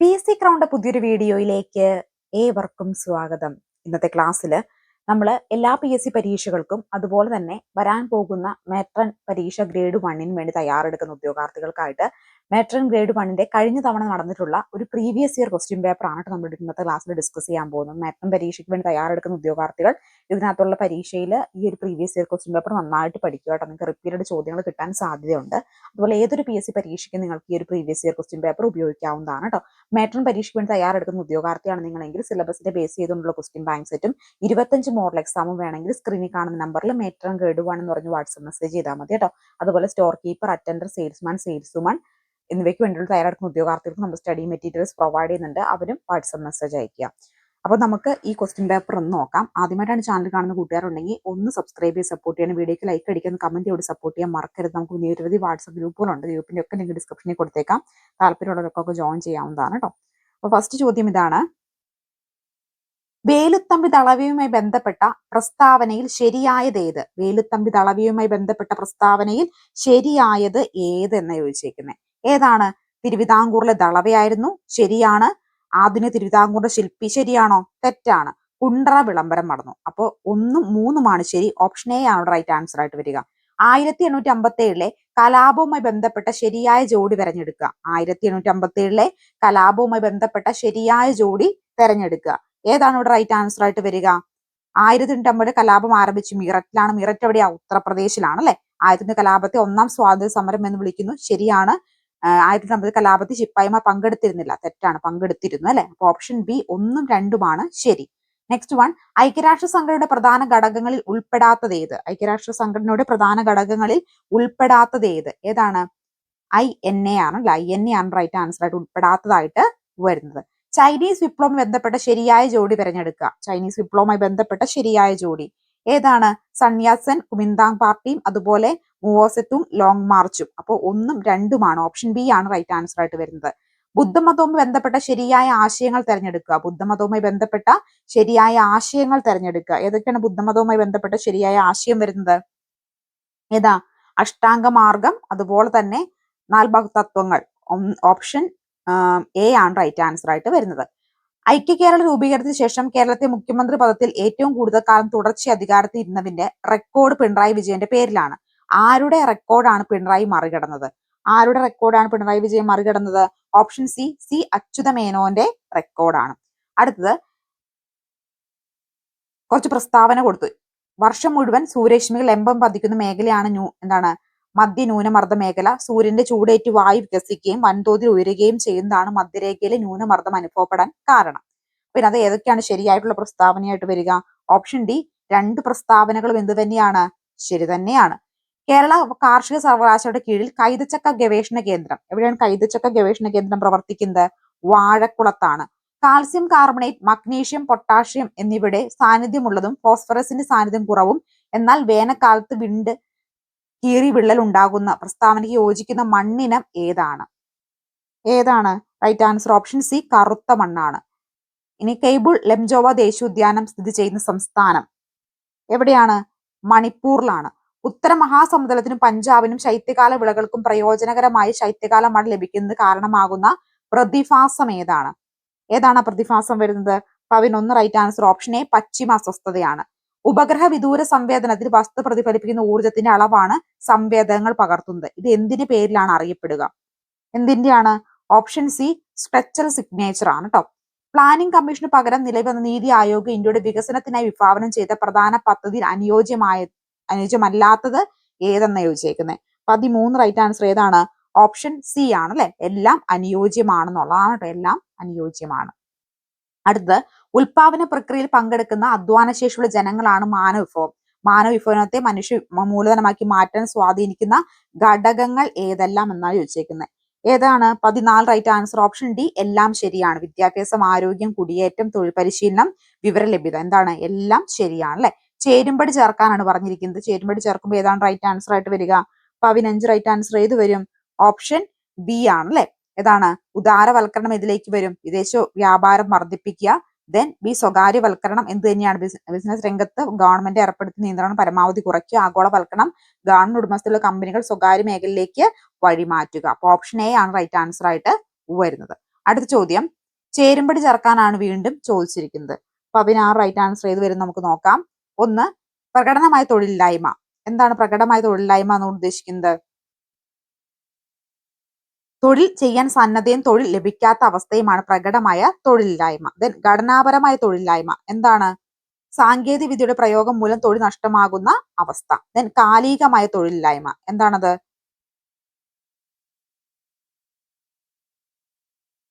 P S C crowned പുതിയൊരു വീഡിയോയിലേക്ക് ഏവർക്കും സ്വാഗതം. ഇന്നത്തെ ക്ലാസ്സിൽ നമ്മൾ എല്ലാ പി എസ് സി പരീക്ഷകൾക്കും അതുപോലെ തന്നെ വരാൻ പോകുന്ന മെട്രൻ പരീക്ഷ ഗ്രേഡ് വണ്ണിന് വേണ്ടി തയ്യാറെടുക്കുന്ന ഉദ്യോഗാർത്ഥികൾക്കായിട്ട് മേട്രൺ ഗ്രേഡ് വണ്ണിന്റെ കഴിഞ്ഞ തവണ നടന്നിട്ടുള്ള ഒരു പ്രീവിയസ് ഇയർ ക്വസ്റ്റ്യൻ പേപ്പർ ആണ് നമ്മൾ ഇന്നത്തെ ക്ലാസ്സിൽ ഡിസ്കസ് ചെയ്യാൻ പോകുന്നത്. മാട്രൻ പരീക്ഷയ്ക്ക് വേണ്ടി തയ്യാറെടുക്കുന്ന ഉദ്യോഗാർത്ഥികൾ ഇതിനകത്തുള്ള പരീക്ഷയിൽ ഈ ഒരു പ്രീവിയസ് ഇയർ ക്വസ്റ്റ്യൻ പേപ്പർ നന്നായിട്ട് പഠിക്കുക കേട്ടോ. നിങ്ങൾക്ക് റിപ്പീറ്റഡ് ചോദ്യങ്ങൾ കിട്ടാൻ സാധ്യതയുണ്ട്. അതുപോലെ ഏതൊരു പി എസ് സി പരീക്ഷയ്ക്ക് നിങ്ങൾക്ക് ഈ ഒരു പ്രീവിയസ് ഇയർ ക്വസ്റ്റ്യൻ പേപ്പർ ഉപയോഗിക്കാവുന്നതാണ് കേട്ടോ. മാട്രൻ പരീക്ഷയ്ക്ക് വേണ്ടി തയ്യാറെടുക്കുന്ന ഉദ്യോഗാർത്ഥിയാണ് നിങ്ങളെങ്കിൽ സിലബസിന്റെ ബേസ് ചെയ്തുകൊണ്ടുള്ള ക്വസ്റ്റ്യൻ ബാങ്ക് സെറ്റും ഇരുപത്തഞ്ച് മോഡൽ എക്സാമും വേണമെങ്കിൽ സ്ക്രീനിൽ കാണുന്ന നമ്പറിൽ മേട്രൺ ഗ്രേഡ് വൺ എന്ന് പറഞ്ഞ് വാട്സപ്പ് മെസ്സേജ് ചെയ്താൽ മതി കേട്ടോ. അതുപോലെ store keeper attender salesman salesman എന്നിവയ്ക്ക് വേണ്ടിയുള്ള തയ്യാറെടുക്കുന്ന ഉദ്യോഗാർത്ഥികൾക്ക് നമ്മൾ സ്റ്റഡി മെറ്റീരിയൽസ് പ്രൊവൈഡ് ചെയ്യുന്നുണ്ട്. അവരും വാട്സപ്പ് മെസ്സേജ് അയക്കുക അപ്പോൾ നമുക്ക് ഈ ക്വസ്റ്റ്യൻ പേപ്പർ ഒന്ന് നോക്കാം. ആദ്യമായിട്ടാണ് ചാനൽ കാണുന്ന കൂട്ടുകാരുണ്ടെങ്കിൽ ഒന്ന് സബ്സ്ക്രൈബ് ചെയ്ത് സപ്പോർട്ട് ചെയ്യണം. വീഡിയോക്ക് ലൈക്ക് അടിക്കുന്ന കമന്റ് ചെയ്ത് സപ്പോർട്ട് ചെയ്യാൻ മറക്കരുത്. നമുക്ക് നിരവധി വാട്സപ്പ് ഗ്രൂപ്പുകളുണ്ട് ഗ്രൂപ്പിന്റെ ഒക്കെ ലിങ്ക് ഡിസ്ക്രിപ്ഷനിൽ കൊടുത്തേക്കാം. താല്പര്യമുള്ളവർക്കൊക്കെ ജോയിൻ ചെയ്യാവുന്നതാണ് കേട്ടോ. അപ്പോൾ ഫസ്റ്റ് ചോദ്യം ഇതാണ്. വേലുത്തമ്പി തളവിയുമായി ബന്ധപ്പെട്ട പ്രസ്താവനയിൽ ശരിയായത് ഏത്? വേലുത്തമ്പി തളവിയുമായി ബന്ധപ്പെട്ട പ്രസ്താവനയിൽ ശരിയായത് ഏത് എന്ന് ചോദിച്ചേക്കുന്നത് ഏതാണ്? തിരുവിതാംകൂറിലെ ദളവയായിരുന്നു. ശരിയാണ്. ആധുനിക തിരുവിതാംകൂറിന്റെ ശില്പി ശരിയാണോ? തെറ്റാണ്. കുണ്ടറ വിളംബരം നടന്നു അപ്പോൾ ഒന്നും മൂന്നുമാണ് ശരി. ഓപ്ഷൻ എ ആണ് റൈറ്റ് ആൻസർ ആയിട്ട് വരിക. ആയിരത്തി എണ്ണൂറ്റി അമ്പത്തി ഏഴിലെ കലാപവുമായി ബന്ധപ്പെട്ട ശരിയായ ജോഡി തെരഞ്ഞെടുക്കുക. ആയിരത്തി എണ്ണൂറ്റി അമ്പത്തി ഏഴിലെ കലാപവുമായി ബന്ധപ്പെട്ട ശരിയായ ജോഡി തെരഞ്ഞെടുക്കുക. ഏതാണ് ഇവിടെ റൈറ്റ് ആൻസർ ആയിട്ട് വരിക? ആയിരത്തി എണ്ണൂറ്റി അമ്പത് കലാപം ആരംഭിച്ചു. മീററ്റിലാണ്. മീററ്റ് എവിടെയാ ഉത്തർപ്രദേശിലാണ് അല്ലെ? ആയിരത്തി കലാപത്തെ ഒന്നാം സ്വാതന്ത്ര്യ സമരം എന്ന് വിളിക്കുന്നു. ശരിയാണ്. ആയിരത്തി അമ്പത് കലാപത്തിൽ ശിപ്പായ്മ പങ്കെടുത്തിരുന്നില്ല. തെറ്റാണ്. പങ്കെടുത്തിരുന്നു അല്ലെ? അപ്പൊ ഓപ്ഷൻ ബി ഒന്നും രണ്ടുമാണ്. ശരി. നെക്സ്റ്റ് വൺ ഐക്യരാഷ്ട്ര സംഘടനയുടെ പ്രധാന ഘടകങ്ങളിൽ ഉൾപ്പെടാത്തത് ഏത്? ഐക്യരാഷ്ട്ര സംഘടനയുടെ പ്രധാന ഘടകങ്ങളിൽ ഉൾപ്പെടാത്തത് ഏത്? ഏതാണ്? ഐ എൻ എ ആണ് അല്ലെ? ഐ എൻ എ ആണ് റൈറ്റ് ആൻസർ ആയിട്ട് ഉൾപ്പെടാത്തതായിട്ട് വരുന്നത്. ചൈനീസ് വിപ്ലവം ബന്ധപ്പെട്ട ശരിയായ ജോഡി തിരഞ്ഞെടുക്കുക. ചൈനീസ് വിപ്ലവവുമായി ബന്ധപ്പെട്ട ശരിയായ ജോഡി. ഏതാണ്? സൺയാസൻ കുമിന്താങ് പാർട്ടിയും അതുപോലെ മൂവോസെത്തും ലോങ് മാർച്ചും അപ്പോൾ ഒന്നും രണ്ടുമാണ്. ഓപ്ഷൻ ബി ആണ് റൈറ്റ് ആൻസർ ആയിട്ട് വരുന്നത്. ബുദ്ധമതവുമായി ബന്ധപ്പെട്ട ശരിയായ ആശയങ്ങൾ തിരഞ്ഞെടുക്കുക. ബുദ്ധമതവുമായി ബന്ധപ്പെട്ട ശരിയായ ആശയങ്ങൾ തിരഞ്ഞെടുക്കുക. ഏതൊക്കെയാണ് ബുദ്ധമതവുമായി ബന്ധപ്പെട്ട ശരിയായ ആശയം വരുന്നത്? ഏതാ? അഷ്ടാംഗ മാർഗം അതുപോലെ തന്നെ നാൽഭാഗ തത്വങ്ങൾ ഓപ്ഷൻ എ ആണ് റൈറ്റ് ആൻസർ ആയിട്ട് വരുന്നത്. ഐക്യ കേരള രൂപീകരണത്തിന് ശേഷം കേരളത്തെ മുഖ്യമന്ത്രി പദത്തിൽ ഏറ്റവും കൂടുതൽ കാലം തുടർച്ചയായി അധികാരത്തിൽ ഇരുന്നതിന്റെ റെക്കോർഡ് പിണറായി വിജയന്റെ പേരിലാണ്. ആരുടെ റെക്കോർഡാണ് പിണറായി മറികടന്നത്? ആരുടെ റെക്കോർഡാണ് പിണറായി വിജയൻ മറികടന്നത്? ഓപ്ഷൻ സി സി അച്യുത മേനോന്റെ റെക്കോർഡാണ് അടുത്തത് കുറച്ച് പ്രസ്താവന കൊടുത്തു. വർഷം മുഴുവൻ സൂര്യരശ്മികൾ എമ്പം പതിക്കുന്ന മേഖലയാണ് ന്യൂ എന്താണ് മധ്യ ന്യൂനമർദ്ദ മേഖല. സൂര്യന്റെ ചൂടേറ്റ് വായു വികസിക്കുകയും വൻതോതിൽ ഉയരുകയും ചെയ്യുന്നതാണ് മധ്യരേഖയിലെ ന്യൂനമർദ്ദം അനുഭവപ്പെടാൻ കാരണം. പിന്നെ അത് ഏതൊക്കെയാണ് ശരിയായിട്ടുള്ള പ്രസ്താവനയായിട്ട് വരിക? ഓപ്ഷൻ ഡി രണ്ട് പ്രസ്താവനകളും എന്ത് തന്നെയാണ് ശരി തന്നെയാണ്. കേരള കാർഷിക സർവകലാശാലയുടെ കീഴിൽ കൈതച്ചക്ക ഗവേഷണ കേന്ദ്രം. എവിടെയാണ് കൈതച്ചക്ക ഗവേഷണ കേന്ദ്രം പ്രവർത്തിക്കുന്നത്? വാഴക്കുളത്താണ്. കാൽസ്യം കാർബണേറ്റ് മഗ്നീഷ്യം പൊട്ടാഷ്യം എന്നിവയുടെ സാന്നിധ്യമുള്ളതും ഫോസ്ഫറസിന്റെ സാന്നിധ്യം കുറവും എന്നാൽ വേനൽക്കാലത്ത് വിണ്ട് കീറി വിള്ളൽ ഉണ്ടാകുന്ന പ്രസ്താവനയ്ക്ക് യോജിക്കുന്ന മണ്ണിനം ഏതാണ്? ഏതാണ്? റൈറ്റ് ആൻസർ ഓപ്ഷൻ സി കറുത്ത മണ്ണാണ്. ഇനി കെയ്ബിൾ ലെംജോവ ദേശീയോദ്യാനം സ്ഥിതി ചെയ്യുന്ന സംസ്ഥാനം എവിടെയാണ്? മണിപ്പൂറിലാണ് ഉത്തര മഹാസമുദ്രത്തിനും പഞ്ചാബിനും ശൈത്യകാല വിളകൾക്കും പ്രയോജനകരമായി ശൈത്യകാല മഴ ലഭിക്കുന്നത് കാരണമാകുന്ന പ്രതിഭാസം ഏതാണ്? ഏതാണ് പ്രതിഭാസം വരുന്നത്? പതിനൊന്ന് റൈറ്റ് ആൻസർ ഓപ്ഷൻ എ പശ്ചിമ അസ്വസ്ഥതയാണ്. ഉപഗ്രഹ വിദൂര സംവേദനത്തിൽ വസ്തു പ്രതിഫലിപ്പിക്കുന്ന ഊർജത്തിന്റെ അളവാണ് സംവേദനങ്ങൾ പകർത്തുന്നത്. ഇത് എന്തിന്റെ പേരിലാണ് അറിയപ്പെടുക? എന്തിന്റെയാണ്? ഓപ്ഷൻ സി സ്ട്രക്ചർ സിഗ്നേച്ചർ ആണ് കേട്ടോ പ്ലാനിംഗ് കമ്മീഷന് പകരം നിലവിൽ വന്ന നീതി ആയോഗ് ഇന്ത്യയുടെ വികസനത്തിനായി വിഭാവനം ചെയ്ത പ്രധാന പദ്ധതി അനുയോജ്യമായ അനുയോജ്യമല്ലാത്തത് ഏതെന്ന് ചോദിച്ചേക്കുന്നത് പതിമൂന്ന് റൈറ്റ് ആൻസർ ഏതാണ്? ഓപ്ഷൻ സി ആണ് അല്ലെ എല്ലാം അനുയോജ്യമാണെന്നുള്ളതാണ് കേട്ടോ എല്ലാം അനുയോജ്യമാണ്. അടുത്തത് ഉൽപാദന പ്രക്രിയയിൽ പങ്കെടുക്കുന്ന അധ്വാനശേഷിയുള്ള ജനങ്ങളാണ് മാനവവിഭവം. മാനവവിഭവത്തെ മനുഷ്യ മൂലധനമാക്കി മാറ്റാൻ സ്വാധീനിക്കുന്ന ഘടകങ്ങൾ ഏതെല്ലാം എന്നാണ് ചോദിച്ചേക്കുന്നത് ഏതാണ്? പതിനാല് റൈറ്റ് ആൻസർ ഓപ്ഷൻ ഡി എല്ലാം ശരിയാണ്. വിദ്യാഭ്യാസം ആരോഗ്യം കുടിയേറ്റം തൊഴിൽ പരിശീലനം വിവര ലഭ്യത. എന്താണ്? എല്ലാം ശരിയാണ് അല്ലെ ചേരുമ്പടി ചേർക്കാനാണ് പറഞ്ഞിരിക്കുന്നത്. ചേരുമ്പടി ചേർക്കുമ്പോൾ ഏതാണ് റൈറ്റ് ആൻസർ ആയിട്ട് വരിക? അപ്പൊ പതിനഞ്ച് റൈറ്റ് ആൻസർ ഏത് വരും? ഓപ്ഷൻ ബി ആണ് അല്ലെ ഏതാണ്? ഉദാരവൽക്കരണം ഇതിലേക്ക് വരും? വിദേശ വ്യാപാരം വർദ്ധിപ്പിക്കുക ദെൻ ബി സ്വകാര്യവൽക്കരണം എന്ത് തന്നെയാണ്? ബിസിനസ് രംഗത്ത് ഗവൺമെന്റ് ഏർപ്പെടുത്തി നിയന്ത്രണം പരമാവധി കുറയ്ക്കുക ആഗോളവൽക്കരണം ഗവൺമെന്റ് ഉടമസ്ഥയുള്ള കമ്പനികൾ സ്വകാര്യ മേഖലയിലേക്ക് വഴിമാറ്റുക. അപ്പൊ ഓപ്ഷൻ എ ആണ് റൈറ്റ് ആൻസർ ആയിട്ട് വരുന്നത്. അടുത്ത ചോദ്യം. ചേരുംപടി ചേർക്കാനാണ് വീണ്ടും ചോദിച്ചിരിക്കുന്നത്. അപ്പൊ പതിനാറ് റൈറ്റ് ആൻസർ ഏത് വരും നമുക്ക് നോക്കാം. ഒന്ന് പ്രകടനമായ തൊഴിലില്ലായ്മ. എന്താണ് പ്രകടമായ തൊഴിലില്ലായ്മ എന്ന് ഉദ്ദേശിക്കുന്നത്? തൊഴിൽ ചെയ്യാൻ സന്നദ്ധയും തൊഴിൽ ലഭിക്കാത്ത അവസ്ഥയുമാണ് പ്രകടമായ തൊഴിലില്ലായ്മ. ദെൻ ഘടനാപരമായ തൊഴിലില്ലായ്മ. എന്താണ്? സാങ്കേതിക വിദ്യയുടെ പ്രയോഗം മൂലം തൊഴിൽ നഷ്ടമാകുന്ന അവസ്ഥ. ദെൻ കാലികമായ തൊഴിലില്ലായ്മ. എന്താണത്?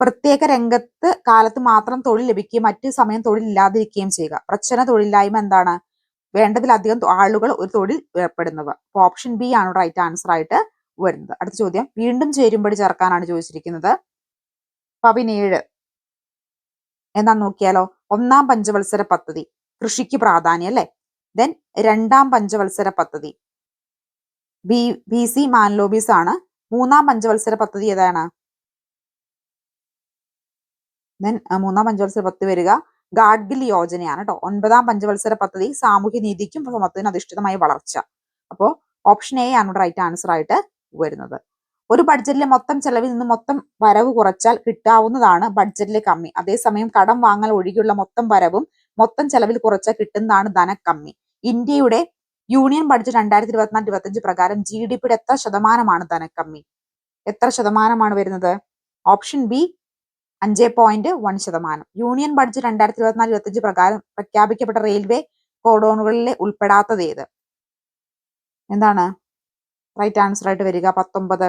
പ്രത്യേക രംഗത്ത് കാലത്ത് മാത്രം തൊഴിൽ ലഭിക്കുകയും മറ്റു സമയം തൊഴിൽ ഇല്ലാതിരിക്കുകയും ചെയ്യുക. പ്രച്ഛന തൊഴിലില്ലായ്മ എന്താണ്? വേണ്ടതിലധികം ആളുകൾ ഒരു തൊഴിൽ ഏർപ്പെടുന്നവ. അപ്പൊ ഓപ്ഷൻ ബി ആണ് റൈറ്റ് ആൻസർ ആയിട്ട് വരുന്നത്. അടുത്ത ചോദ്യം. വീണ്ടും ചേരുമ്പടി ചേർക്കാനാണ് ചോദിച്ചിരിക്കുന്നത്. പതിനേഴ്. എന്നാ നോക്കിയാലോ? ഒന്നാം പഞ്ചവത്സര പദ്ധതി. കൃഷിക്ക് പ്രാധാന്യം അല്ലേ? ദെൻ രണ്ടാം പഞ്ചവത്സര പദ്ധതി. ബി ബി സി മാൻലോബീസ് ആണ്. മൂന്നാം പഞ്ചവത്സര പദ്ധതി ഏതാണ്? ദെൻ മൂന്നാം പഞ്ചവത്സര പദ്ധതി വരിക. ഗാഡ്ഗിൽ യോജനയാണ് കേട്ടോ ഒൻപതാം പഞ്ചവത്സര പദ്ധതി സാമൂഹ്യ നീതിക്കും സമത്വത്തിന് അധിഷ്ഠിതമായ വളർച്ച. അപ്പോൾ ഓപ്ഷൻ എ ആണ് റൈറ്റ് ആൻസർ ആയിട്ട് വരുന്നത്. ഒരു ബഡ്ജറ്റിലെ മൊത്തം ചെലവിൽ നിന്ന് മൊത്തം വരവ് കുറച്ചാൽ കിട്ടാവുന്നതാണ് ബഡ്ജറ്റിലെ കമ്മി. അതേസമയം കടം വാങ്ങൽ ഒഴികെയുള്ള മൊത്തം വരവും മൊത്തം ചെലവിൽ കുറച്ചാൽ കിട്ടുന്നതാണ് ധനക്കമ്മി. ഇന്ത്യയുടെ യൂണിയൻ ബഡ്ജറ്റ് രണ്ടായിരത്തി ഇരുപത്തിനാല് ഇരുപത്തഞ്ച് പ്രകാരം ജി ഡി പിയുടെ എത്ര ശതമാനമാണ് ധനക്കമ്മി? എത്ര ശതമാനമാണ് വരുന്നത്? ഓപ്ഷൻ ബി അഞ്ച് പോയിന്റ് വൺ ശതമാനം. യൂണിയൻ ബഡ്ജറ്റ് രണ്ടായിരത്തി ഇരുപത്തിനാല് ഇരുപത്തഞ്ച് പ്രകാരം പ്രഖ്യാപിക്കപ്പെട്ട റെയിൽവേ കോഡോണുകളിൽ ഉൾപ്പെടാത്തത് ഏത്? എന്താണ്? റൈറ്റ് ആൻസർ ആയിട്ട് വരിക. പത്തൊമ്പത്.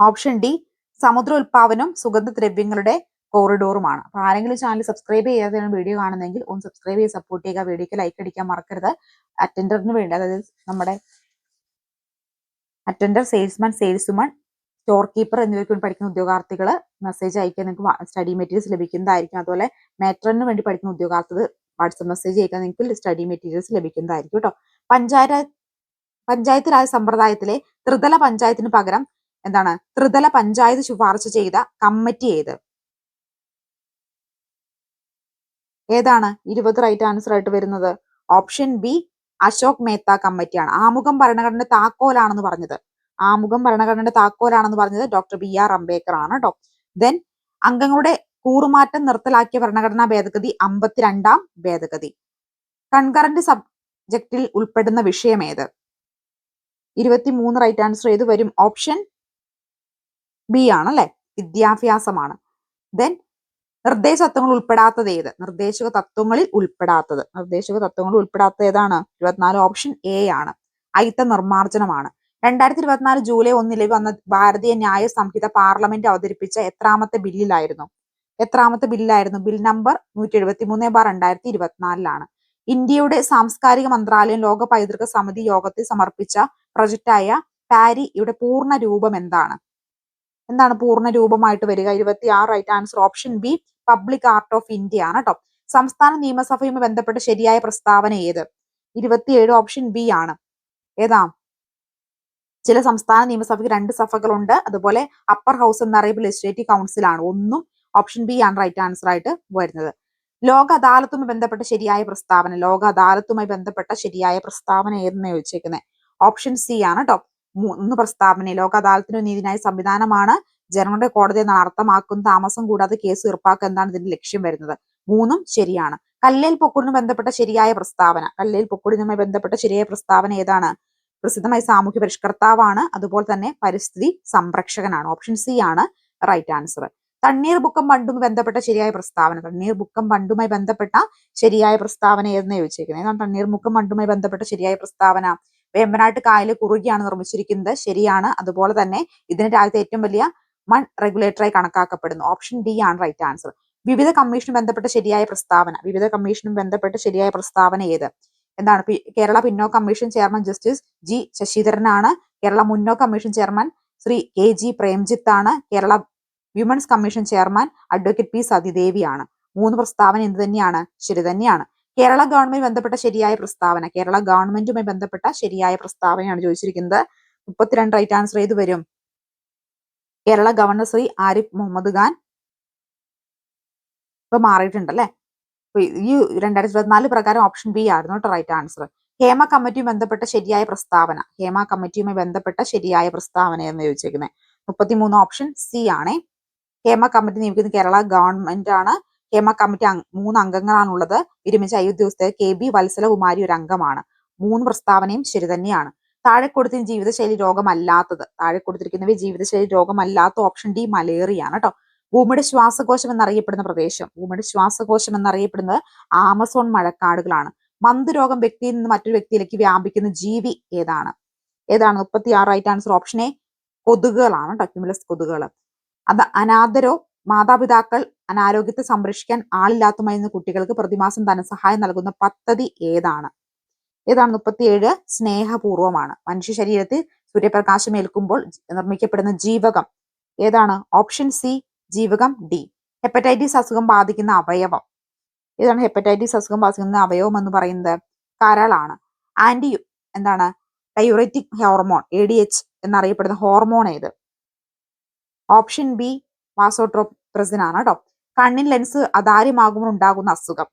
ഓപ്ഷൻ ഡി സമുദ്ര ഉൽപാദനം സുഗന്ധദ്രവ്യങ്ങളുടെ കോറിഡോറുമാണ് അപ്പൊ ആരെങ്കിലും ചാനൽ സബ്സ്ക്രൈബ് ചെയ്യാതെ വീഡിയോ കാണുന്നെങ്കിൽ ഒന്ന് സബ്സ്ക്രൈബ് ചെയ്ത് സപ്പോർട്ട് ചെയ്യുക. വീഡിയോക്ക് ലൈക്ക് അടിക്കാൻ മറക്കരുത്. അറ്റൻഡറിന് വേണ്ടി അതായത് നമ്മുടെ attender salesman salesman store keeper എന്നിവയ്ക്ക് വേണ്ടി പഠിക്കുന്ന ഉദ്യോഗാർത്ഥികൾ മെസ്സേജ് അയക്കാൻ നിങ്ങൾക്ക് സ്റ്റഡി മെറ്റീരിയൽസ് ലഭിക്കുന്നതായിരിക്കും. അതുപോലെ മാറ്ററിന് വേണ്ടി പഠിക്കുന്ന ഉദ്യോഗാർത്ഥികൾ വാട്സപ്പ് മെസ്സേജ് അയക്കാൻ നിങ്ങൾക്ക് സ്റ്റഡി മെറ്റീരിയൽസ് ലഭിക്കുന്നതായിരിക്കും കേട്ടോ പഞ്ചായത്ത് പഞ്ചായത്ത് രാജ് സമ്പ്രദായത്തിലെ ത്രിതല പഞ്ചായത്തിന് പകരം എന്താണ്? ത്രിതല പഞ്ചായത്ത് ശുപാർശ ചെയ്ത കമ്മിറ്റി ഏത്? ഏതാണ്? ഇരുപത് റൈറ്റ് ആൻസർ ആയിട്ട് വരുന്നത്. ഓപ്ഷൻ ബി അശോക് മേത്ത കമ്മിറ്റിയാണ്. ആമുഖം ഭരണഘടന താക്കോലാണെന്ന് പറഞ്ഞത്. ആമുഖം ഭരണഘടനയുടെ താക്കോലാണെന്ന് പറഞ്ഞത് ഡോക്ടർ ബി ആർ അംബേദ്കർ ആണ് കേട്ടോ ദെൻ അംഗങ്ങളുടെ കൂറുമാറ്റം നിർത്തലാക്കിയ ഭരണഘടനാ ഭേദഗതി അമ്പത്തിരണ്ടാം ഭേദഗതി. കൺകറന്റ് സബ്ജക്റ്റിൽ ഉൾപ്പെടുന്ന വിഷയം ഏത്? ഇരുപത്തിമൂന്ന് റൈറ്റ് ആൻസർ ഏത് വരും? ഓപ്ഷൻ ബി ആണ് അല്ലെ? വിദ്യാഭ്യാസമാണ്. ദെൻ നിർദ്ദേശ തത്വങ്ങൾ ഉൾപ്പെടാത്തത് ഏത്? നിർദ്ദേശക തത്വങ്ങളിൽ ഉൾപ്പെടാത്തത്. നിർദ്ദേശക തത്വങ്ങളിൽ ഉൾപ്പെടാത്തത് ഏതാണ്? ഇരുപത്തിനാല് ഓപ്ഷൻ എ ആണ്. അയിത്ത നിർമ്മാർജനമാണ് രണ്ടായിരത്തി ഇരുപത്തിനാല് ജൂലൈ ഒന്നിൽ വന്ന ഭാരതീയ ന്യായ സംഹിത പാർലമെന്റ് അവതരിപ്പിച്ച എത്രാമത്തെ ബില്ലിലായിരുന്നു? എത്രാമത്തെ ബില്ലായിരുന്നു? ബിൽ നമ്പർ നൂറ്റി എഴുപത്തി മൂന്ന് ബാർ രണ്ടായിരത്തി ഇരുപത്തിനാലിലാണ് ഇന്ത്യയുടെ സാംസ്കാരിക മന്ത്രാലയം ലോക പൈതൃക സമിതി യോഗത്തിൽ സമർപ്പിച്ച പ്രൊജക്റ്റായ പാരി ഇവിടെ പൂർണ രൂപം എന്താണ്? എന്താണ് പൂർണ രൂപമായിട്ട് വരിക? ഇരുപത്തി ആറ് right answer option B public art of India ആണ് കേട്ടോ സംസ്ഥാന നിയമസഭയുമായി ബന്ധപ്പെട്ട ശരിയായ പ്രസ്താവന ഏത്? ഇരുപത്തിയേഴ് ഓപ്ഷൻ ബി ആണ്. ഏതാ? ചില സംസ്ഥാന നിയമസഭയ്ക്ക് രണ്ട് സഭകളുണ്ട്. അതുപോലെ അപ്പർ ഹൗസ് എന്നറിയപ്പെടുന്ന ലെജിസ്ലേറ്റീവ് കൗൺസിലാണ് ഒന്നും ഓപ്ഷൻ ബി ആണ് റൈറ്റ് ആൻസർ ആയിട്ട് വരുന്നത്. ലോക അദാലത്തുമായി ബന്ധപ്പെട്ട ശരിയായ പ്രസ്താവന ലോക അദാലത്തുമായി ബന്ധപ്പെട്ട ശരിയായ പ്രസ്താവന ഏതെന്ന് ചോദിച്ചേക്കുന്നത് ഓപ്ഷൻ സി ആണ് കേട്ടോ മൂന്ന് പ്രസ്താവന. ലോക അദാലത്തിന് നീതിനായ സംവിധാനമാണ്. ജനങ്ങളുടെ കോടതി എന്നാണ് അർത്ഥമാക്കുന്ന താമസം കൂടാതെ കേസ് ഉറപ്പാക്കുക എന്നാണ് ഇതിന്റെ ലക്ഷ്യം വരുന്നത്. മൂന്നും ശരിയാണ്. കല്ലേൽ പൊക്കുടിനു ബന്ധപ്പെട്ട ശരിയായ പ്രസ്താവന. കല്ലേൽ പൊക്കുടിനുമായി ബന്ധപ്പെട്ട ശരിയായ പ്രസ്താവന ഏതാണ്? പ്രസിദ്ധമായ സാമൂഹ്യ പരിഷ്കർത്താവാണ്. അതുപോലെ തന്നെ പരിസ്ഥിതി സംരക്ഷകനാണ്. ഓപ്ഷൻ സി ആണ് റൈറ്റ് ആൻസർ തണ്ണീർ ബുക്കം ബണ്ടുമായി ബന്ധപ്പെട്ട ശരിയായ പ്രസ്താവന. തണ്ണീർ ബുക്കം ബണ്ടുമായി ബന്ധപ്പെട്ട ശരിയായ പ്രസ്താവന ഏതെന്ന് ചോദിച്ചിരിക്കുന്നത് ഏതാണ് തണ്ണീർ ബുക്കം ബണ്ടുമായി ബന്ധപ്പെട്ട ശരിയായ പ്രസ്താവന. വേമ്പനാട്ട് കായൽ കുറുകിയാണ് നിർമ്മിച്ചിരിക്കുന്നത്. ശരിയാണ്. അതുപോലെ തന്നെ ഇതിന് രാജ്യത്തെ ഏറ്റവും വലിയ മൺ റെഗുലേറ്ററായി കണക്കാക്കപ്പെടുന്നു. ഓപ്ഷൻ ഡി ആണ് റൈറ്റ് ആൻസർ വിവിധ കമ്മീഷനും ബന്ധപ്പെട്ട ശരിയായ പ്രസ്താവന. വിവിധ കമ്മീഷനും ബന്ധപ്പെട്ട ശരിയായ പ്രസ്താവന ഏത്? എന്താണ്? കേരള പിന്നോക്ക കമ്മീഷൻ ചെയർമാൻ ജസ്റ്റിസ് ജി ശശിധരനാണ്. Kerala മുന്നോക്ക commission chairman Shri K G Premjith ആണ് Kerala women's commission chairman advocate P സതിദേവിയാണ്. മൂന്ന് പ്രസ്താവന എന്ത് തന്നെയാണ്? ശരി തന്നെയാണ്. കേരള ഗവൺമെന്റ് ബന്ധപ്പെട്ട ശരിയായ പ്രസ്താവന കേരള ഗവൺമെന്റുമായി ബന്ധപ്പെട്ട ശരിയായ പ്രസ്താവനയാണ് ചോദിച്ചിരിക്കുന്നത്. മുപ്പത്തിരണ്ട് റൈറ്റ് ആൻസർ ഏത് വരും. കേരള ഗവർണർ ശ്രീ ആരിഫ് മുഹമ്മദ് ഖാൻ ഇപ്പൊ മാറിയിട്ടുണ്ടല്ലേ? ഈ രണ്ടായിരത്തി ഇരുപത്തിനാല് പ്രകാരം ഓപ്ഷൻ ബി ആയിരുന്നു കേട്ടോ റൈറ്റ് ആൻസർ ഹേമ കമ്മിറ്റിയുമായി ബന്ധപ്പെട്ട ശരിയായ പ്രസ്താവന. ഹേമ കമ്മിറ്റിയുമായി ബന്ധപ്പെട്ട ശരിയായ പ്രസ്താവന എന്ന് ചോദിച്ചേക്കുന്നത് മുപ്പത്തിമൂന്ന് ഓപ്ഷൻ സി ആണ്. ഹേമ കമ്മിറ്റി നിയമിക്കുന്നത് കേരള ഗവൺമെന്റ് ആണ്. ഹേമ കമ്മിറ്റി മൂന്ന് അംഗങ്ങളാണുള്ളത്. വിരമിച്ച ഐ ഉദ്യോഗസ്ഥർ കെ ബി വത്സലകുമാരി ഒരു അംഗമാണ്. മൂന്ന് പ്രസ്താവനയും ശരി തന്നെയാണ്. താഴെ കൊടുത്തിന് ജീവിതശൈലി രോഗമല്ലാത്തത്. താഴെ കൊടുത്തിരിക്കുന്നവ ജീവിതശൈലി രോഗമല്ലാത്ത ഓപ്ഷൻ ഡി മലേറിയ ആണ് കേട്ടോ ഭൂമിയുടെ ശ്വാസകോശം എന്നറിയപ്പെടുന്ന പ്രദേശം. ഭൂമിയുടെ ശ്വാസകോശം എന്നറിയപ്പെടുന്നത് ആമസോൺ മഴക്കാടുകളാണ്. മന്ത് രോഗം വ്യക്തിയിൽ നിന്ന് മറ്റൊരു വ്യക്തിയിലേക്ക് വ്യാപിക്കുന്ന ജീവി ഏതാണ്? ഏതാണ്? മുപ്പത്തി ആറ് റൈറ്റ് ആൻസർ ഓപ്ഷൻ എ കൊതുകുകളാണ് ടക്യുമുലസ് ക്യുമുലസ് കൊതുകുകൾ അത് അനാഥരോ മാതാപിതാക്കൾ അനാരോഗ്യത്തെ സംരക്ഷിക്കാൻ ആളില്ലാത്തമായിരുന്ന കുട്ടികൾക്ക് പ്രതിമാസം ധനസഹായം നൽകുന്ന പദ്ധതി ഏതാണ്? ഏതാണ്? മുപ്പത്തിയേഴ് സ്നേഹപൂർവമാണ്. മനുഷ്യ ശരീരത്തിൽ സൂര്യപ്രകാശം ഏൽക്കുമ്പോൾ നിർമ്മിക്കപ്പെടുന്ന ജീവകം. ഏതാണ്? ഓപ്ഷൻ സി ജീവകം ഡി ഹെപ്പറ്റൈറ്റിസ് അസുഖം ബാധിക്കുന്ന അവയവം. ഇതാണ് ഹെപ്പറ്റൈറ്റിസ് അസുഖം ബാധിക്കുന്ന അവയവം എന്ന് പറയുന്നത് കരളാണ്. ആന്റി എന്താണ്? Diuretic hormone A D H എന്നറിയപ്പെടുന്ന ഹോർമോൺ ഏത്? ഓപ്ഷൻ ബി വാസോട്രോപ്രസിൻ ആണ് കേട്ടോ കണ്ണിൻ ലെൻസ് അതാര്യമാകുമ്പോൾ ഉണ്ടാകുന്ന അസുഖം.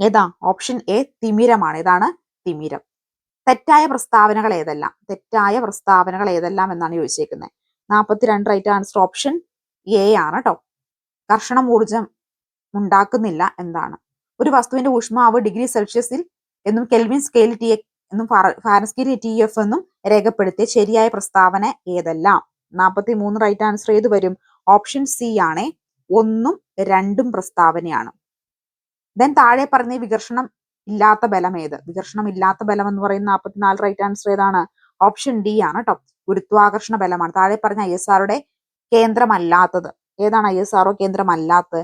ഏതാ? ഓപ്ഷൻ എ തിമിരമാണ്. ഇതാണ് തിമിരം. തെറ്റായ പ്രസ്താവനകൾ ഏതെല്ലാം? തെറ്റായ പ്രസ്താവനകൾ ഏതെല്ലാം എന്നാണ് ചോദിച്ചേക്കുന്നത് നാൽപ്പത്തിരണ്ട് റൈറ്റ് ആൻസർ ഓപ്ഷൻ എ ആണ് കേട്ടോ കർഷണം ഊർജം ഉണ്ടാക്കുന്നില്ല എന്താണ് ഒരു വസ്തുവിന്റെ ഊഷ്മാവ് ഡിഗ്രി സെൽഷ്യസിൽ എന്നും കെൽവിൻ സ്കെയിൽ ടി എന്നും ഫാരൻസ്കീറ്റ് ടി എഫ് എന്നും രേഖപ്പെടുത്തിയ ശരിയായ പ്രസ്താവന ഏതെല്ലാം? നാൽപ്പത്തി മൂന്ന് റൈറ്റ് ആൻസർ ഏത് വരും? ഓപ്ഷൻ സി ആണ്. ഒന്നും രണ്ടും പ്രസ്താവനയാണ്. ദെൻ താഴെ പറഞ്ഞ വികർഷണം ഇല്ലാത്ത ബലം ഏത്? വികർഷണം ഇല്ലാത്ത ബലം എന്ന് പറയുന്ന നാൽപ്പത്തിനാല് റൈറ്റ് ആൻസർ ഏതാണ്? ഓപ്ഷൻ ഡി ആണ് കേട്ടോ ഗുരുത്വാകർഷണ ബലമാണ്. താഴെ പറഞ്ഞ ഐ എസ് ആറുടെ കേന്ദ്രമല്ലാത്തത്. ഏതാണ് ഐ എസ് ആർഒ കേന്ദ്രമല്ലാത്തത്?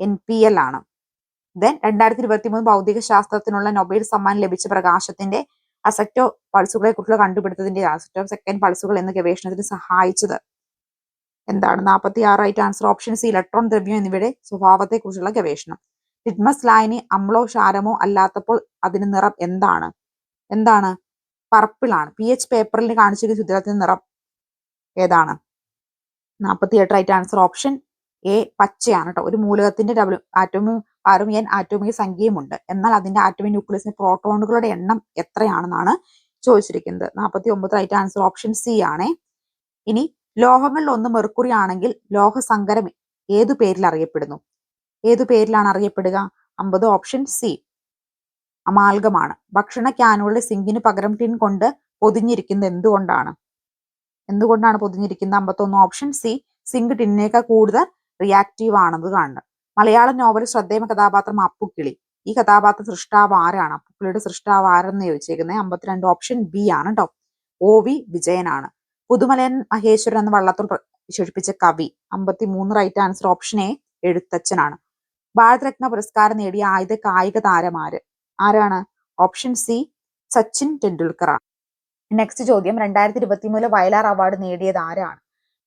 എൻ പി എൽ ആണ്. ദെൻ രണ്ടായിരത്തി ഇരുപത്തി മൂന്ന് ഭൗതിക ശാസ്ത്രത്തിനുള്ള നൊബേൽ സമ്മാനം ലഭിച്ച പ്രകാശത്തിന്റെ അസറ്റോ പൾസുകളെ കുറിച്ചുള്ള കണ്ടുപിടുത്തത്തിന്റെ അസറ്റോ സെക്കൻഡ് പൾസുകൾ എന്ന ഗവേഷണത്തിന് സഹായിച്ചത്. എന്താണ് നാൽപ്പത്തി ആറായിട്ട് ആൻസർ. ഓപ്ഷൻ സി ഇലക്ട്രോൺ ദ്രവ്യം എന്നിവയുടെ സ്വഭാവത്തെ കുറിച്ചുള്ള ഗവേഷണം. ലിറ്റ്മസ് ലായനി അമ്ലോ ക്ഷാരമോ അല്ലാത്തപ്പോൾ അതിന് നിറം എന്താണ്? എന്താണ്? പർപ്പിളാണ് പി എച്ച് പേപ്പറിൽ കാണിച്ചിരിക്കുന്ന ചിത്രത്തിന് നിറം ഏതാണ്? നാൽപ്പത്തി എട്ട് റൈറ്റ് ആൻസർ ഓപ്ഷൻ എ പച്ചയാണ് കേട്ടോ ഒരു മൂലകത്തിന്റെ ഡബ്ല്യു ആറ്റോമി ആറും ആറ്റോമിക സംഖ്യയുമുണ്ട്. എന്നാൽ അതിന്റെ ആറ്റോമി ന്യൂക്ലിയസിന് പ്രോട്ടോണുകളുടെ എണ്ണം എത്രയാണെന്നാണ് ചോദിച്ചിരിക്കുന്നത്. നാൽപ്പത്തി ഒമ്പത് റൈറ്റ് ആൻസർ ഓപ്ഷൻ സി ആണ്. ഇനി ലോഹങ്ങളിൽ ഒന്ന് മെർക്കുറി ആണെങ്കിൽ ലോഹസങ്കരം ഏതു പേരിൽ അറിയപ്പെടുന്നു? ഏതു പേരിലാണ് അറിയപ്പെടുക? അമ്പത് ഓപ്ഷൻ സി അമാൽഗമാണ് ഭക്ഷണ ക്യാനുകളുടെ സിങ്കിന് പകരം ടിൻ കൊണ്ട് പൊതിഞ്ഞിരിക്കുന്നത് എന്തുകൊണ്ടാണ്? എന്തുകൊണ്ടാണ് പൊതിഞ്ഞിരിക്കുന്നത്? അമ്പത്തൊന്ന് ഓപ്ഷൻ സി സിങ്ക് ടിന്നേക്കാൾ കൂടുതൽ റിയാക്റ്റീവ് ആണെന്ന് കാണുന്നത് മലയാള നോവൽ ശ്രദ്ധേയ കഥാപാത്രം അപ്പുക്കിളി. ഈ കഥാപാത്ര സൃഷ്ടാവ് ആരാണ്? അപ്പുക്കിളിയുടെ സൃഷ്ടാവ് ആരെന്ന് ചോദിച്ചേക്കുന്നത്. അമ്പത്തിരണ്ട് ഓപ്ഷൻ ബി ആണ് കേട്ടോ ഒ വി വിജയനാണ്. പുതുമലയൻ മഹേശ്വരൻ എന്ന വള്ളത്തോൾ വിശേഷിപ്പിച്ച കവി. അമ്പത്തി മൂന്ന് റൈറ്റ് ആൻസർ ഓപ്ഷൻ എ എഴുത്തച്ഛനാണ്. ഭാരതരത്ന പുരസ്കാരം നേടിയ ആയുധ കായിക താരമാര് ആരാണ്? ഓപ്ഷൻ സി സച്ചിൻ ടെണ്ടുൽക്കർ ആണ് നെക്സ്റ്റ് ചോദ്യം രണ്ടായിരത്തി ഇരുപത്തി മൂന്നിലെ വയലാർ അവാർഡ് നേടിയത് ആരാണ്?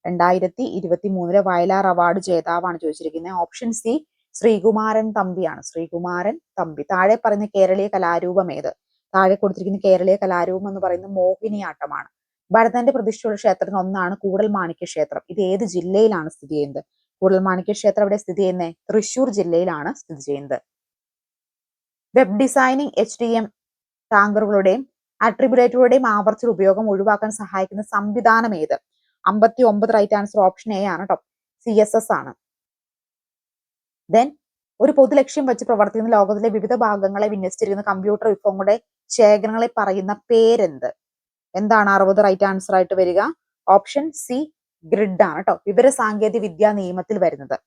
രണ്ടായിരത്തി ഇരുപത്തി മൂന്നിലെ വയലാർ അവാർഡ് ജേതാവാണ് ചോദിച്ചിരിക്കുന്നത് ഓപ്ഷൻ സി ശ്രീകുമാരൻ തമ്പിയാണ്. ശ്രീകുമാരൻ തമ്പി. താഴെ പറയുന്ന കേരളീയ കലാരൂപം ഏത്? താഴെ കൊടുത്തിരിക്കുന്ന കേരളീയ കലാരൂപം എന്ന് പറയുന്നത് മോഹിനിയാട്ടമാണ്. ഭരതന്റെ പ്രതിഷ്ഠയുള്ള ക്ഷേത്രത്തിൽ ഒന്നാണ് കൂടൽ മാണിക്യ ക്ഷേത്രം. ഇത് ഏത് ജില്ലയിലാണ് സ്ഥിതി ചെയ്യുന്നത്? കൂടൽ മാണിക്യ ക്ഷേത്രം എവിടെ സ്ഥിതി ചെയ്യുന്നത് തൃശൂർ ജില്ലയിലാണ് സ്ഥിതി ചെയ്യുന്നത്. Web designing H D M ടാങ്കറുകളുടെയും അട്രിബ്യൂട്ടറുകളുടെയും ആവർത്തിച്ച ഉപയോഗം ഒഴിവാക്കാൻ സഹായിക്കുന്ന സംവിധാനം ഏത്? അമ്പത്തി ഒമ്പത് റൈറ്റ് ആൻസർ ഓപ്ഷൻ എ ആണ് കേട്ടോ സി എസ് എസ് ആണ്. ദെൻ ഒരു പൊതു ലക്ഷ്യം വെച്ച് പ്രവർത്തിക്കുന്ന ലോകത്തിലെ വിവിധ ഭാഗങ്ങളെ വിന്യസിച്ചിരിക്കുന്ന കമ്പ്യൂട്ടർ വിഭവങ്ങളുടെ ശേഖരങ്ങളെ പറയുന്ന പേരെന്ത്? എന്താണ് അറുപത് റൈറ്റ് ആൻസർ ആയിട്ട് വരിക? ഓപ്ഷൻ സി ഗ്രിഡ് ആണ് കേട്ടോ വിവര സാങ്കേതിക വിദ്യാ നിയമത്തിൽ വരുന്നത്.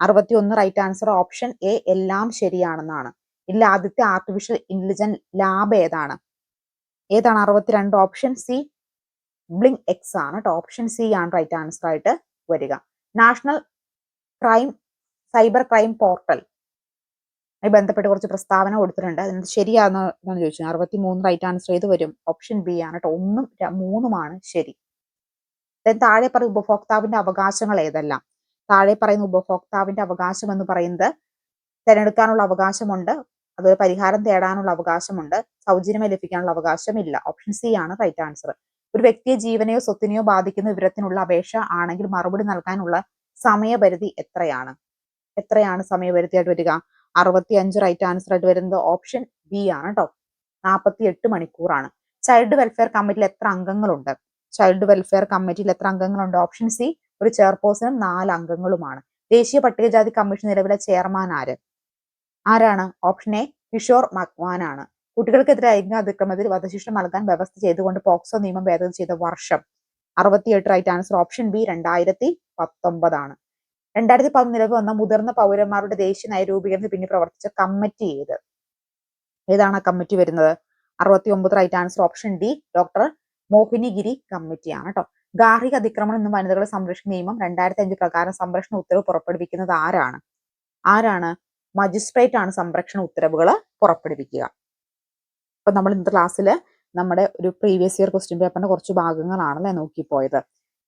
അറുപത്തി ഒന്ന് റൈറ്റ് ആൻസർ ഓപ്ഷൻ എ എല്ലാം ശരിയാണെന്നാണ്. ഇതിൽ ആദ്യത്തെ ആർട്ടിഫിഷ്യൽ ഇന്റലിജന്റ് ലാബ് ഏതാണ്? ഏതാണ് അറുപത്തിരണ്ട് ഓപ്ഷൻ സി ബ്ലിങ് എക്സ് ആണ് കേട്ടോ ഓപ്ഷൻ സി ആണ് റൈറ്റ് ആൻസർ ആയിട്ട് വരിക. National crime cyber crime portal ആയി ബന്ധപ്പെട്ട് കുറച്ച് പ്രസ്താവന കൊടുത്തിട്ടുണ്ട്. അതിന് ശരിയാണെന്ന് എന്ന് ചോദിച്ചു അറുപത്തി മൂന്ന് റൈറ്റ് ആൻസർ ചെയ്ത് വരും. ഓപ്ഷൻ ബി ആണ് കേട്ടോ ഒന്നും മൂന്നുമാണ് ശരി. താഴെ പറയും ഉപഭോക്താവിന്റെ അവകാശങ്ങൾ ഏതെല്ലാം? താഴെ പറയുന്ന ഉപഭോക്താവിന്റെ അവകാശം എന്ന് പറയുന്നത് തിരഞ്ഞെടുക്കാനുള്ള അവകാശമുണ്ട്. അത് പരിഹാരം തേടാനുള്ള അവകാശമുണ്ട്. സൗജന്യമായി ലഭിക്കാനുള്ള അവകാശമില്ല. ഓപ്ഷൻ സി ആണ് റൈറ്റ് ആൻസർ ഒരു വ്യക്തിയെ ജീവനെയോ സ്വത്തിനെയോ ബാധിക്കുന്ന വിവരത്തിനുള്ള അപേക്ഷ ആണെങ്കിൽ മറുപടി നൽകാനുള്ള സമയപരിധി എത്രയാണ്? എത്രയാണ് സമയപരിധിയായിട്ട് വരിക? അറുപത്തി അഞ്ച് റൈറ്റ് ആൻസർ ആയിട്ട് വരുന്നത് ഓപ്ഷൻ ബി ആണ് കേട്ടോ നാൽപ്പത്തി എട്ട് മണിക്കൂറാണ് ചൈൽഡ് വെൽഫെയർ കമ്മിറ്റിയിൽ എത്ര അംഗങ്ങളുണ്ട്? ചൈൽഡ് വെൽഫെയർ കമ്മിറ്റിയിൽ എത്ര അംഗങ്ങളുണ്ട്? ഓപ്ഷൻ സി ഒരു ചെയർപേഴ്സണും നാല് അംഗങ്ങളുമാണ്. ദേശീയ പട്ടികജാതി കമ്മീഷൻ നിലവിലെ ചെയർമാൻ ആര്? ആരാണ്? ഓപ്ഷൻ എ കിഷോർ മക്വാൻ ആണ് കുട്ടികൾക്കെതിരെ ലൈംഗിക അതിക്രമത്തിൽ വധശിക്ഷ നൽകാൻ വ്യവസ്ഥ ചെയ്തുകൊണ്ട് പോക്സോ നിയമം ഭേദഗതി ചെയ്ത വർഷം അറുപത്തിയെട്ട് റൈറ്റ് ആൻസർ ഓപ്ഷൻ ബി രണ്ടായിരത്തി പത്തൊമ്പതാണ് രണ്ടായിരത്തി പതിനൊന്നിൽ വന്ന മുതിർന്ന പൗരന്മാരുടെ ദേശീയ നയ രൂപീകരണത്തിന് പിന്നിൽ പ്രവർത്തിച്ച കമ്മിറ്റി ഏത്? ഏതാണ് കമ്മിറ്റി വരുന്നത്? അറുപത്തി ഒമ്പത് right answer option D doctor Mohini Giri കമ്മിറ്റിയാണ് കേട്ടോ ഗാർഹിക അതിക്രമണം എന്നും വനിതകളെ സംരക്ഷണ നിയമം രണ്ടായിരത്തി അഞ്ച് പ്രകാരം സംരക്ഷണ ഉത്തരവ് പുറപ്പെടുവിക്കുന്നത് ആരാണ്? ആരാണ്? മജിസ്ട്രേറ്റ് ആണ് സംരക്ഷണ ഉത്തരവുകൾ പുറപ്പെടുവിക്കുക. അപ്പൊ നമ്മൾ ഇന്നത്തെ ക്ലാസ്സിൽ നമ്മുടെ ഒരു പ്രീവിയസ് ഇയർ ക്വസ്റ്റ്യൻ പേപ്പറിന്റെ കുറച്ച് ഭാഗങ്ങളാണല്ലേ നോക്കിപ്പോയത്.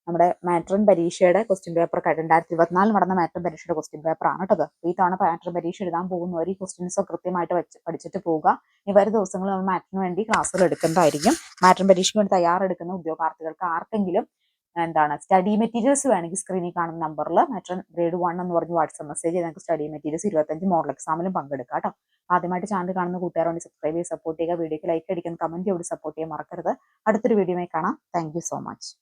നമ്മുടെ മാട്രൻ പരീക്ഷയുടെ ക്വസ്റ്റ്യൻ പേപ്പർ രണ്ടായിരത്തി ഇരുപത്തിനാലിൽ നടന്ന മാട്രൻ പരീക്ഷയുടെ ക്വസ്റ്റ്യൻ പേപ്പർ ആണ് കേട്ടത്. ഈ തവണ മാട്രൻ പരീക്ഷ എഴുതാൻ പോകുന്നവർ ഈ ക്വസ്റ്റ്യൻസ് കൃത്യമായിട്ട് വെച്ച് പഠിച്ചിട്ട് പോവുക. ഈ വരും ദിവസങ്ങളിൽ നമ്മൾ മാറ്റിന് വേണ്ടി ക്ലാസ്സുകൾ എടുക്കുന്നതായിരിക്കും. മാട്രൻ പരീക്ഷയ്ക്ക് വേണ്ടി തയ്യാറെടുക്കുന്ന ഉദ്യോഗാർത്ഥികൾക്ക് ആർക്കെങ്കിലും എന്താണ് സ്റ്റഡി മെറ്റീരിയൽസ് വേണമെങ്കിൽ സ്ക്രീനിൽ കാണുന്ന നമ്പറിൽ മെട്രൻ ഗ്രേഡ് വൺ എന്ന് പറഞ്ഞ് വാട്സ്ആപ്പ് മെസ്സേജ് ചെയ്ത് നിങ്ങൾക്ക് സ്റ്റഡി മെറ്റീരിയൽസ് ഇരുപത്തഞ്ച് മോഡൽ എക്സാമിലും പങ്കെടുക്കാം കേട്ടോ. ആദ്യമായിട്ട് ചാനൽ കാണുന്ന കൂട്ടുകാർ വേണ്ടി സബ്സ്ക്രൈബ് ചെയ്ത് സപ്പോർട്ട് ചെയ്യുക വീഡിയോക്ക് ലൈക്ക് അടിക്കുന്ന കമന്റ് ചെയ്ത് സപ്പോർട്ട് ചെയ്യാൻ മറക്കരുത്. അടുത്തൊരു വീഡിയോയിൽ കാണാം. Thank so much